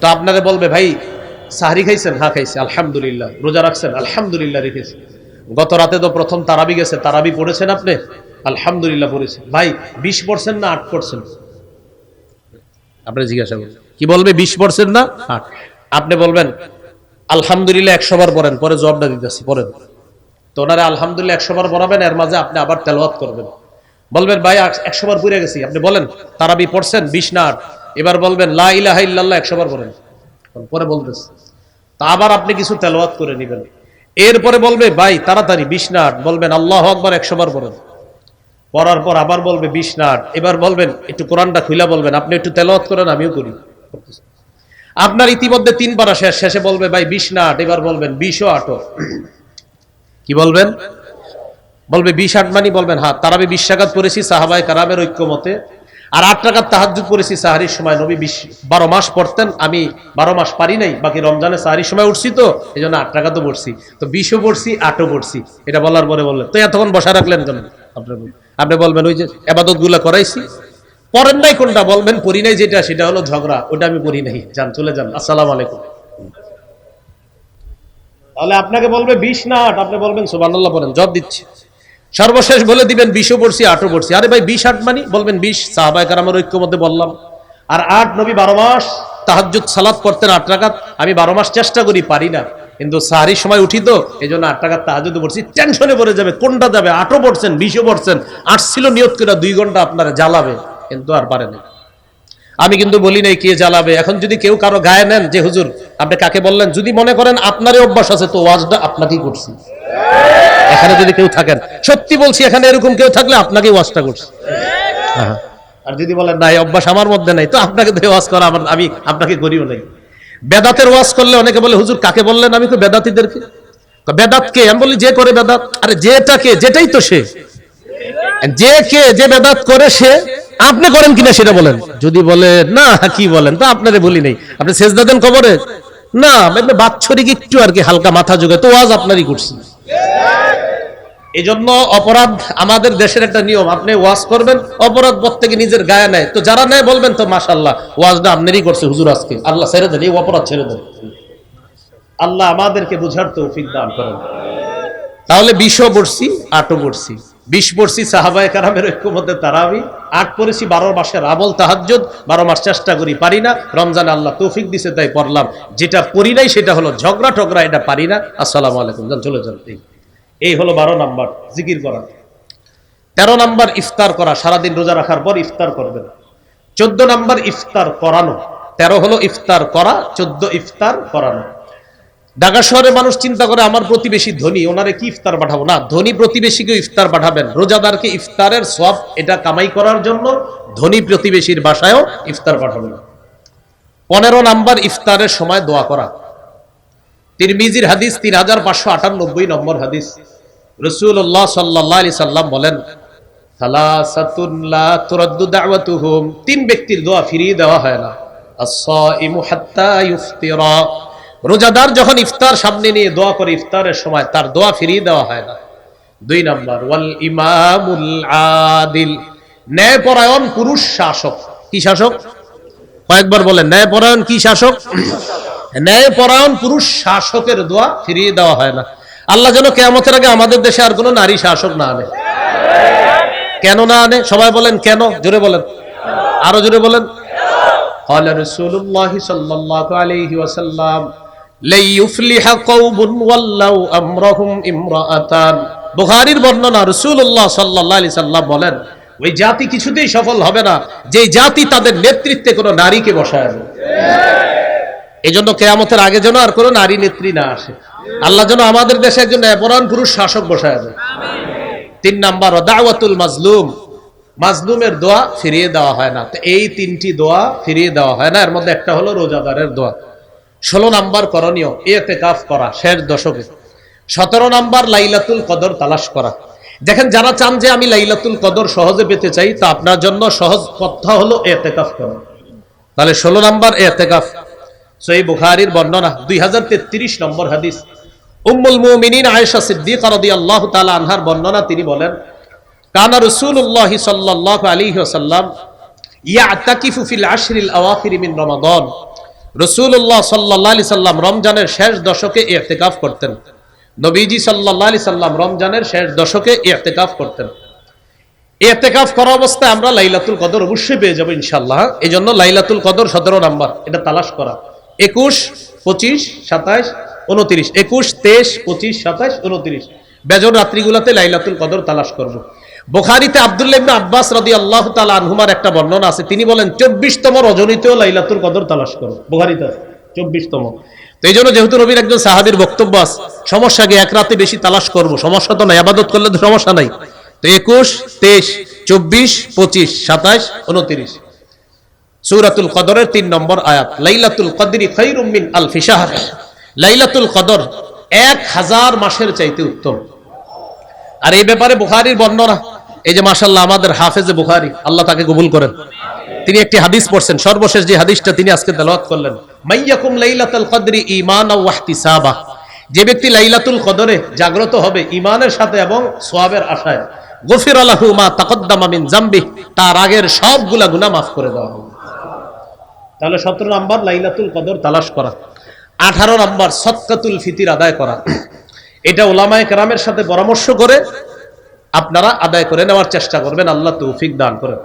তো আপনারা বলবে ভাই সাহারি খাইছেন? হ্যাঁ খাইছে আলহামদুলিল্লাহ। রোজা রাখছেন? আলহামদুলিল্লাহ রেখেছে। গত রাতে তো প্রথম তারাবি গেছে তারাবি পড়েছেন আপনি? আলহামদুলিল্লাহ পড়েছেন ভাই বিশ পার্সেন্ট না আট পার্সেন্ট আপনি জিজ্ঞাসা করুন কি বলবে বিশ পার্সেন্ট না আট? আপনি বলবেন আলহামদুলিল্লাহ একশো বার পড়েন পরে জবাবটা দিতেছি পড়েন। তো ওনারা আলহামদুলিল্লাহ একশো বার পড়াবেন এর মাঝে আপনি আবার তেলওয়াত করবেন। বলবেন ভাই একশো বার পুড়ে গেছি। আপনি বলেন তারাবি পড়ছেন বিশ না আট? এবার বলবেন, লা ইলাহা ইল্লাল্লাহ একশো বার পড়েন পরে বলতেছে। তা আবার আপনি কিছু তেলাওয়াত করে নেবেন। এরপরে বলবে, ভাই, তাড়াতাড়ি বিশ না আট বলবেন, আল্লাহ আকবার একশো বার পড়েন পড়ার পর আবার বলবে বিশ না আট এবার বলবেন, একটু কোরআনটা খুলা বলবেন। আপনি একটু তেলাওয়াত করেন, আমিও করি। আপনার ইতিমধ্যে তিন পারা শেষ শেষে বলবে, ভাই বিশ না আট এবার বলবেন বিশও আটও কি বলবেন? বলবে বিশ আট মানি বলবেন হ্যাঁ তারাবি বিশ টাকাত পড়েছি সাহাবাই কারামের ঐক্যমতে। আর আট টাকার তাহাজুদ পড়েছি, সাহারির সময় নবী বিশ, বারো মাস পড়তেন। আমি বারো মাস পারি নাই, বাকি রমজানে সাহারির সময় উঠছি তো এই জন্য আট টাকা তো পড়ছি। তো বিশও পড়ছি, আটও পড়ছি, এটা বলার পরে বললেন। তো এতক্ষণ বসা রাখলেন কেন? আপনি বলবেন। আপনি বলবেন, ওই যে আবাদতগুলা করাইছি। পড়েন নাই কোনটা? বলবেন, পড়ি নাই যেটা, সেটা হলো ঝগড়া, ওটা আমি পড়ি নাই। যান, চলে যান। আসসালাম আলাইকুম। তাহলে আপনাকে বলবে বিশ না আট, আপনি বলবেন সুবহানাল্লাহ বলেন জব দিচ্ছি। সর্বশেষ বলে দিবেন বিশও পড়ছি, আটও পড়ছি। আরে ভাই, বিশ আট মানি? বলবেন বিশ। সাহাবাই কারামের ঐক্য মধ্যে বললাম। আর আট নবী বারো মাস তাহাজ্জুদ, সালাত করতেন আট টাকাত আমি বারো মাস চেষ্টা করি, পারি না। কিন্তু সাহারির সময় উঠি তো এই জন্য আট টাকার তাহাজুদ পড়ছি। টেনশনে পড়ে যাবে, কোনটা যাবে? আটও পড়ছেন, বিশও পড়ছেন। আট ছিল নিয়ত করে দুই ঘণ্টা আপনারা জ্বালাবে, কিন্তু আর পারে না। আমি কিন্তু বলি নাই কে জ্বালাবে। এখন যদি কেউ কারও গায়ে নেন যে, হুজুর, আপনি কাকে বললেন? যদি মনে করেন আপনারই অভ্যাস আছে, তো ওয়াজটা আপনাকেই করছি। এখানে যদি কেউ থাকেন, সত্যি বলছি, এখানে এরকম কেউ থাকলে আপনাকেই ওয়াজটা করছি। আর যদি বলেন, না অভ্যাস আমার মধ্যে নাই, তো আপনাকে তো ওয়াজ করা আমার আমি আপনাকে করিও নাই। বেদাতের ওয়াজ করলে অনেকে বলে, হুজুর, কাকে বললেন আমি? তো বেদাতিদেরকে। তো বেদাত কে? আমি বলি, যে করে বেদাত। আরে যেটাকে যেটাই তো সে। যে কে, যে বেদাত করে সে, আপনি করেন কিনা সেটা বলেন। যদি বলে, না, কি বলেন? তো আপনারে বলি নেই। আপনি শেষ দেন কবরে? না বাৎসরিক একটু আর কি, হালকা মাথা যোগায় তো ওয়াজ আপনারই করছি। এই জন্য অপরাধ আমাদের দেশের একটা নিয়ম। আপনি ওয়াজ করবেন, অপরাধ প্রত্যেকে নিজের গায়ে নেয়। তো যারা নেয় বলবেন তো মাশাল্লাহ ওয়াজটা আপনারই করছে হুজুর আজকে। আল্লাহ ছেড়ে দেন, এই অপরাধ ছেড়ে দেন। আল্লাহ আমাদেরকে বুঝার তৌফিক দান করেন। তাহলে বিশও পড়ছি, আটও পড়ছি। বিশ পড়ছি সাহাবায় কারামের ঐক্যমধ্যে তারাবি। আট পড়েছি, বারো মাসের আবল তাহাজ্জুদ। বারো মাস চেষ্টা করি, পারি না। রমজান আল্লাহ তৌফিক দিছে, তাই পড়লাম। যেটা পড়ি নাই, সেটা হলো ঝগড়া টগড়া এটা পারি না। আসসালামু আলাইকুম। চলে যান। এই। হলো বারো নাম্বার, জিকির করা। তেরো নাম্বার ইফতার করা, সারাদিন রোজা রাখার পর ইফতার করবেন। চোদ্দ নাম্বার ইফতার করানো, তেরো হলো ইফতার করা, চোদ্দ ইফতার করানো। ঢাকা শহরে মানুষ চিন্তা করে, আমার প্রতিবেশী ধনী, ওনারে কি ইফতার পাঠাবো? না, ধনী প্রতিবেশীকে ইফতার পাঠাবেন। রোজাদারকে ইফতারের সব এটা কামাই করার জন্য ধনী প্রতিবেশীর বাসায়ও ইফতার পাঠাবেন। পনেরো নাম্বার ইফতারের সময় দোয়া করা। তিরমিজির হাদিস তিন হাজার পাঁচশো আটানব্বই নম্বর হাদিস। রসুল্লাহ সাল্লাহ আলি সাল্লাম বলেন তিন ব্যক্তির দোয়া ফিরিয়ে দেওয়া হয় না। রোজাদার যখন ইফতার সামনে নিয়ে দোয়া করে ইফতারের সময় তার দোয়া ফিরিয়ে দেওয়া হয় না। দুই নম্বর, ওয়াল ইমামুল আদিল। ন্যায়পরায়ণ পুরুষ শাসক। কি শাসক? কয়েকবার বলেন, ন্যায়পরায়ণ কি শাসক? ন্যায়পরায়ণ পুরুষ শাসকের দোয়া ফিরিয়ে দেওয়া হয় না। আল্লাহ যেন কেয়ামতের আগে আমাদের দেশে আর কোনো নারী শাসক না আনে। কেন না আনে? সবাই বলেন কেন? জোরে বলেন। আরও জোরে বলেন। বুখারীর বর্ণনা রাসূলুল্লাহ সাল্লাল্লাহু আলাইহি বলেন, ওই জাতি কিছুতেই সফল হবে না। যে জাতি তাদের নেতৃত্বে কোনো নারীকে বসায় এই জন্য কেয়ামতের আগে যেন আর কোনো নারী নেত্রী না আসে। আল্লাহ যেন আমাদের দেশে একজন ন্যায়পরায়ণ পুরুষ শাসক বসায় দেয়। তিন নাম্বার দাওয়াতুল মাজলুম। মাজলুমের দোয়া ফিরিয়ে দেওয়া হয় না। তো এই তিনটি দোয়া ফিরিয়ে দেওয়া হয় না। এর মধ্যে একটা হলো রোজাদারের দোয়া। ষোলো নাম্বার, করণীয়। এতে কাফ করা, শেষ দশকে। সতেরো নাম্বার, লাইলাতুল কদর তালাশ করা। দেখেন, যারা চান যে আমি লাইলাতুল কদর সহজে পেতে চাই, তা আপনার জন্য সহজ কথা হলো এতেকাফ করা। তাহলে ষোলো নাম্বার এতেকাফ সই বুখারির বর্ণনা, দুই হাজার তেত্রিশ নম্বর হাদিস। উম্মুল মুমিনিন আয়েশা সিদ্দিক আনহার বর্ণনা তিনি বলেন, কানা সাল্লাল্লাহু ফিল আশরিল আওয়াখির মিন রমাদান। সাল্লাম রমজানের শেষ দশকে ইহতেকাফ করতেন। নবীজি সাল্লাহ আলি সাল্লাম রমজানের শেষ দশকে ইহতেকাফ করতেন। এতেকাফ করা অবস্থায় আমরা লাইলাতুল কদর অবশ্যই পেয়ে যাব ইনশাল্লাহ এই জন্য লাইলাতুল কদর সতেরো নাম্বার, এটা তালাশ করা। একুশ, পঁচিশ, সাতাইশ উনত্রিশ, একুশ, তেইশ, পঁচিশ সাতাইশ উনত্রিশ। বেজর রাত্রিগুলোতে লাইলাতুল কদর তালাশ করব। বোখারিতে আবদুল্লাহ আব্বাস রাদি আল্লাহ তালা আনহুমার একটা বর্ণনা আছে। তিনি বলেন, চব্বিশতম রজনীতেও লাইলাতুল কদর তালাশ করো বোখারিতে চব্বিশতম। তো এই জন্য যেহেতু নবীর একজন সাহাবির বক্তব্য আছে, সমস্যা গিয়ে এক রাতে বেশি তালাশ করব। সমস্যা তো নাই, আবাদত করলে তো সমস্যা নাই। তো একুশ, তেইশ, চব্বিশ, পঁচিশ, সাতাশ, উনত্রিশ। সুরাতুল কদরের তিন নম্বর আয়াত, লাইলাতুল কদরি খৈরুম মিন আলফি শাহর। লাইলাতুল কদর এক হাজার মাসের চাইতে উত্তম। আর এই ব্যাপারে বুখারীর বর্ণনা, এই যে মাশাল্লাহ আমাদের হাফেজে বুখারী, আল্লাহ তাকে কবুল করেন। তিনি একটি হাদিস পড়ছেন, সর্বশেষ যে হাদিসটা তিনি আজকে তেলাওয়াত করলেন মাইয়াকুম লাইলাতুল কদরি ঈমানা ওয়া ইহতিসাবা যে ব্যক্তি লাইলাতুল কদরে জাগ্রত হবে ঈমানের সাথে এবং সোয়াবের আশায়, গফির আলাহু মা তাকদ্দামা মিন জামবি তার আগের সবগুলা গুনাহ মাফ করে দেওয়া হবে। তাহলে সতেরো নাম্বার, লাইলাতুল কদর তালাশ করা। আঠারো নম্বর সৎকাতুল ফিতির আদায় করা। এটা ওলামায় কেরামের সাথে পরামর্শ করে আপনারা আদায় করে নেওয়ার চেষ্টা করবেন, আল্লাহ তৌফিক দান করেন